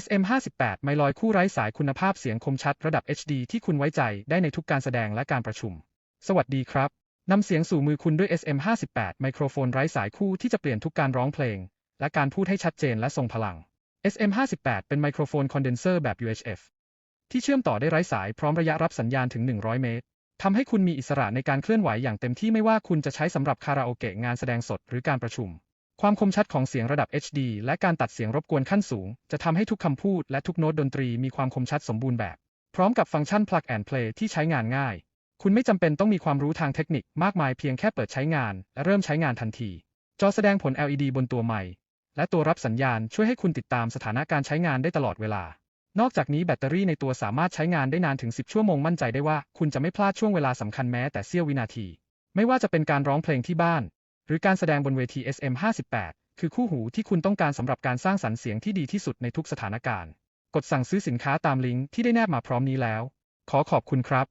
SM58 ไมลอยคู่ไร้สายคุณภาพเสียงคมชัดระดับ HD ที่คุณไว้ใจได้ในทุกการแสดงและการประชุม สวัสดีครับ นำเสียงสู่มือคุณด้วย SM58 ไมโครโฟนไร้สายคู่ที่จะเปลี่ยนทุกการร้องเพลง และการพูดให้ชัดเจนและทรงพลัง SM58 เป็นไมโครโฟนคอนเดนเซอร์แบบ UHF ที่เชื่อมต่อได้ไร้สายพร้อมระยะรับสัญญาณถึง 100 เมตรทำให้คุณมีอิสระในการเคลื่อนไหวอย่างเต็มที่ไม่ว่าคุณจะใช้สำหรับคาราโอเกะงานแสดงสดหรือการประชุม ความคมชัดของเสียงระดับ HD และการตัดเสียงรบกวนขั้นสูง จะทำให้ทุกคำพูดและทุกโน้ตดนตรีมีความคมชัดสมบูรณ์แบบ พร้อมกับฟังก์ชัน plug and play ที่ใช้งานง่าย คุณไม่จำเป็นต้องมีความรู้ทางเทคนิคมากมายเพียงแค่เปิดใช้งาน และเริ่มใช้งานทันที จอแสดงผล LED บนตัวใหม่ และตัวรับสัญญาณช่วยให้คุณติดตามสถานะการใช้งานได้ตลอดเวลา นอกจากนี้แบตเตอรี่ในตัวสามารถใช้งานได้นานถึง 10 ชั่วโมงมั่นใจได้ว่าคุณจะไม่พลาดช่วงเวลาสำคัญแม้แต่เสี้ยววินาที ไม่ว่าจะเป็นการร้องเพลงที่บ้าน หรือการแสดงบนเวที SM58 คือคู่หูที่คุณต้องการสำหรับการสร้างสรรค์เสียงที่ดีที่สุดในทุกสถานการณ์ กดสั่งซื้อสินค้าตามลิงก์ที่ได้แนบมาพร้อมนี้แล้ว ขอขอบคุณครับ